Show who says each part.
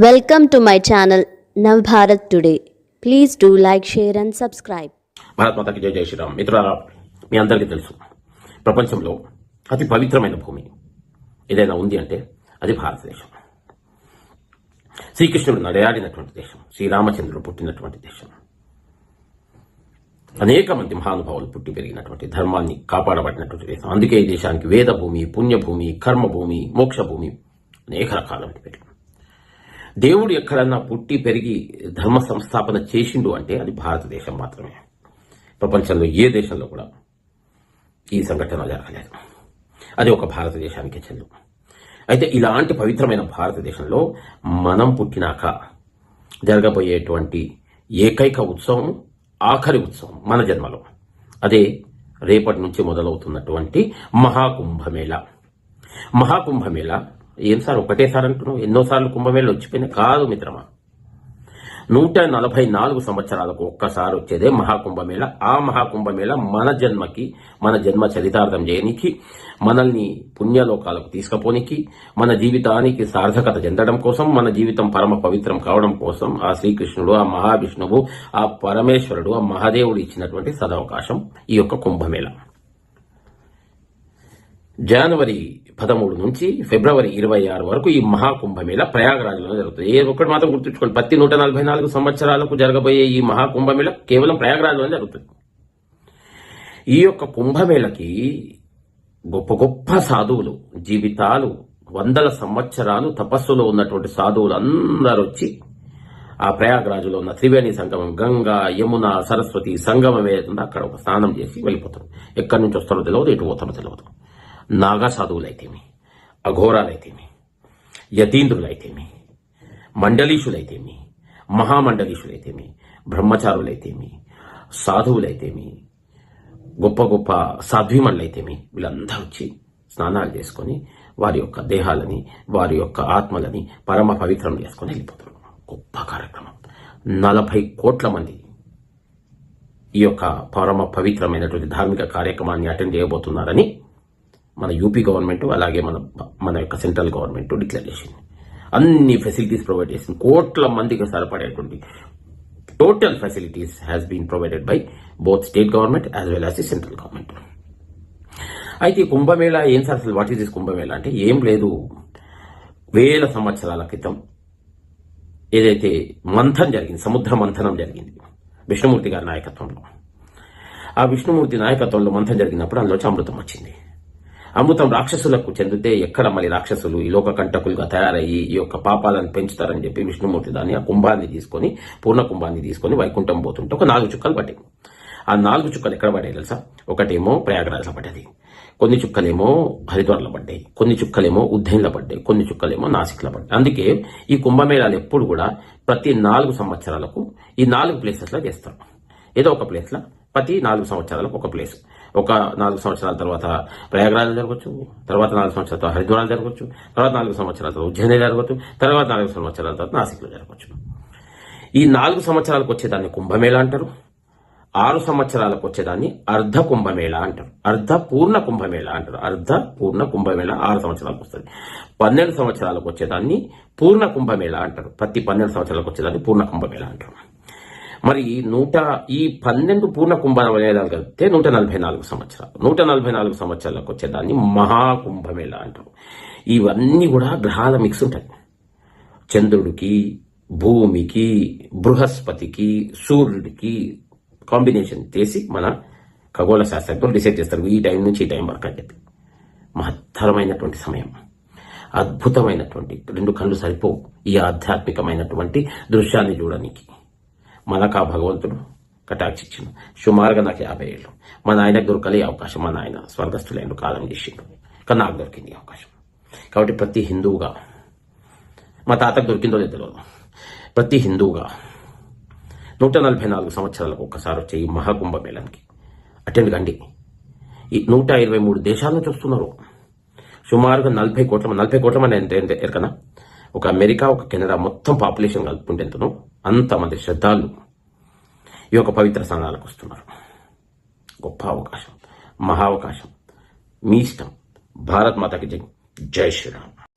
Speaker 1: Welcome to my channel Nav Bharat today please do like share and subscribe
Speaker 2: Bharat మాతకి జయ జయ శ్రీరామ్ మిత్రులారా మీ అందరికీ తెలుసు. ప్రపంచంలో అతి పవిత్రమైన భూమి ఏదైనా ఉంది అంటే అది భారతదేశం. శ్రీకృష్ణుడు నడయాడినటువంటి దేశం శ్రీరామచంద్రుడు పుట్టినటువంటి దేశం. అనేక మంది మహానుభావులు పుట్టి పెరిగినటువంటి ధర్మాన్ని కాపాడబడినటువంటి దేశం. అందుకే ఈ దేశానికి వేద భూమి పుణ్యభూమి కర్మభూమి మోక్షభూమి అనేక రకాలైన పేర్లు దేవుడు ఎక్కడన్నా పుట్టి పెరిగి ధర్మ సంస్థాపన చేసిండు అంటే అది భారతదేశం మాత్రమే. ప్రపంచంలో ఏ దేశంలో కూడా ఈ సంఘటన జరగలేదు. అది ఒక భారతదేశానికి చెల్లు అయితే ఇలాంటి పవిత్రమైన భారతదేశంలో మనం పుట్టినాక జరగబోయేటువంటి ఏకైక ఉత్సవం ఆఖరి ఉత్సవం మన జన్మలో. అదే రేపటి నుంచి మొదలవుతున్నటువంటి మహాకుంభమేళ మహాకుంభమేళ ఏం సార్? ఒకటేసారి అంటున్నావు ఎన్నోసార్లు కుంభమేళ వచ్చిపోయినా కాదు మిత్రమా. నూట నలభై నాలుగు సంవత్సరాలకు ఒక్కసారి వచ్చేదే మహాకుంభమేళ. ఆ మహాకుంభమేళ మన జన్మకి మన జన్మ చరితార్థం చేయనికి మనల్ని పుణ్యలోకాలకు తీసుకుపోనికి మన జీవితానికి సార్థకత చెందడం కోసం మన జీవితం పరమ పవిత్రం కావడం కోసం ఆ శ్రీకృష్ణుడు ఆ మహావిష్ణువు ఆ పరమేశ్వరుడు ఆ మహాదేవుడు ఇచ్చినటువంటి సదవకాశం ఈ యొక్క కుంభమేళ. జనవరి పదమూడు నుంచి ఫిబ్రవరి ఇరవై ఆరు వరకు ఈ మహాకుంభమేళ ప్రయాగరాజ్లో జరుగుతుంది. ఏ ఒక్కటి మాత్రం గుర్తుంచుకోండి. ప్రతి నూట నలభై నాలుగు సంవత్సరాలకు జరగబోయే ఈ మహాకుంభమేళ కేవలం ప్రయాగరాజ్లోనే జరుగుతుంది. ఈ యొక్క కుంభమేళకి గొప్ప గొప్ప సాధువులు జీవితాలు వందల సంవత్సరాలు తపస్సులో ఉన్నటువంటి సాధువులు అందరూ వచ్చి ఆ ప్రయాగరాజులో ఉన్న త్రివేణి సంగమం గంగా యమున సరస్వతి సంగమం ఏదైతుందో అక్కడ ఒక స్నానం చేసి వెళ్ళిపోతారు. ఎక్కడి నుంచి వస్తారో తెలియదు ఎటు పోతారో తెలియదు నాగా సాధువులైతేమి అఘోరాలైతేమి యతీంద్రులైతేమి మండలీషులైతేమి మహామండలీషులైతేమి బ్రహ్మచారులైతేమి సాధువులైతేమి గొప్ప గొప్ప సాధ్వీమణులైతేమి వీళ్ళందరూ వచ్చి స్నానాలు చేసుకొని వారి యొక్క దేహాలని వారి యొక్క ఆత్మలని పరమ పవిత్రం చేసుకొని వెళ్ళిపోతారు. గొప్ప కార్యక్రమం. నలభై కోట్ల మంది ఈ యొక్క పరమ పవిత్రమైనటువంటి ధార్మిక కార్యక్రమాన్ని అటెండ్ చేయబోతున్నారని మన యూపీ గవర్నమెంట్ అలాగే మన మన యొక్క సెంట్రల్ గవర్నమెంట్ డిక్లేర్ చేసింది అన్ని ఫెసిలిటీస్ ప్రొవైడ్ చేసింది. కోట్ల మందికి సరిపడేటువంటి total facilities has been provided by both state government as well as the central government అయితే కుంభమేళ ఏం సార్ అసలు? వాట్ ఈస్ దిస్ కుంభమేళ అంటే ఏం లేదు. వేల సంవత్సరాల క్రితం ఏదైతే మంథన్ జరిగింది సముద్ర మంథనం జరిగింది విష్ణుమూర్తి గారి నాయకత్వంలో. ఆ విష్ణుమూర్తి నాయకత్వంలో మంథం జరిగినప్పుడు అందులోంచి అమృతం వచ్చింది. అమృతం రాక్షసులకు చెందితే ఎక్కడ మళ్ళీ రాక్షసులు ఈ లోక కంటకులుగా తయారయ్యి ఈ యొక్క పాపాలను పెంచుతారని చెప్పి విష్ణుమూర్తి దాన్ని ఆ కుంభాన్ని తీసుకొని పూర్ణ కుంభాన్ని తీసుకొని వైకుంఠం పోతుంటే ఒక నాలుగు చుక్కలు పట్టాయి ఆ నాలుగు చుక్కలు ఎక్కడ పడ్డాయి తెలుసా? ఒకటేమో ప్రయాగరాజ్లో పడ్డది కొన్ని చుక్కలేమో హరిద్వార్లో పడ్డాయి. కొన్ని చుక్కలేమో ఉజ్జయిన్లో పడ్డాయి. కొన్ని చుక్కలేమో నాసిక్లో పడ్డాయి. అందుకే ఈ కుంభమేళాలు ఎప్పుడు కూడా ప్రతి నాలుగు సంవత్సరాలకు ఈ నాలుగు ప్లేసెస్లో చేస్తారు. ఏదో ఒక ప్లేస్లో ప్రతి నాలుగు సంవత్సరాలకు ఒక ప్లేస్. ఒక నాలుగు సంవత్సరాల తర్వాత ప్రయాగరాజ్ జరగవచ్చు తర్వాత నాలుగు సంవత్సరాల తర్వాత హరిద్వారాలు జరగవచ్చు తర్వాత నాలుగు సంవత్సరాల తర్వాత ఉజ్జయిని జరగవచ్చు తర్వాత నాలుగు సంవత్సరాల తర్వాత నాసిక్లో జరగవచ్చు ఈ నాలుగు సంవత్సరాలకు వచ్చేదాన్ని కుంభమేళ అంటారు ఆరు సంవత్సరాలకు వచ్చేదాన్ని అర్ధ కుంభమేళ అంటారు. అర్ధ పూర్ణ కుంభమేళ అంటారు. అర్ధ పూర్ణ కుంభమేళ ఆరు సంవత్సరాలకు వస్తుంది. పన్నెండు సంవత్సరాలకు వచ్చేదాన్ని పూర్ణ కుంభమేళ అంటారు. ప్రతి పన్నెండు సంవత్సరాలకు వచ్చేదాన్ని పూర్ణ కుంభమేళ అంటారు. మరి నూట ఈ పన్నెండు పూర్ణ కుంభమేళాలు కలిపితే నూట నలభై నాలుగు సంవత్సరాలు. నూట నలభై నాలుగు సంవత్సరాలకు వచ్చేదాన్ని మహాకుంభమేళ అంటారు ఇవన్నీ కూడా గ్రహాల మిక్స్ ఉంటాయి. చంద్రుడికి భూమికి బృహస్పతికి సూర్యుడికి కాంబినేషన్ చేసి మన ఖగోళ శాస్త్రజ్ఞులు డిసైడ్ చేస్తారు. ఈ టైం నుంచి ఈ టైం వరకు అని చెప్పి. మహత్తరమైనటువంటి సమయం. అద్భుతమైనటువంటి రెండు కళ్ళు సరిపోవు. ఈ ఆధ్యాత్మికమైనటువంటి దృశ్యాన్ని చూడడానికి మనకు ఆ భగవంతుడు కటాక్షించిండు. సుమారుగా నాకు యాభై ఏళ్ళు. మా నాయనకు దొరకలే అవకాశం. మా నాయన స్వర్గస్థులైన కాలం చేసిండు కానీ నాకు దొరికింది అవకాశం. కాబట్టి ప్రతి హిందువుగా మా తాతకు దొరికిందో లేదో ప్రతి హిందువుగా నూట నలభై నాలుగు సంవత్సరాలకు ఒక్కసారి వచ్చే ఈ మహాకుంభమేళానికి అటెండ్ కండి. ఈ నూట ఇరవై మూడు దేశాల నుంచి వస్తున్నారు సుమారుగా నలభై కోట్ల నలభై కోట్ల మంది ఎంత ఎంత ఎరకనా? ఒక అమెరికా ఒక కెనడా మొత్తం పాపులేషన్ కలుపుకుంటే ఎంతనో? అంతమంది శ్రద్ధాలు ఈ యొక్క పవిత్ర స్థానాలకు వస్తున్నారు. గొప్ప అవకాశం మహా అవకాశం. మీ ఇష్టం. భారత్ మాతకి జై. జై శ్రీరామ్.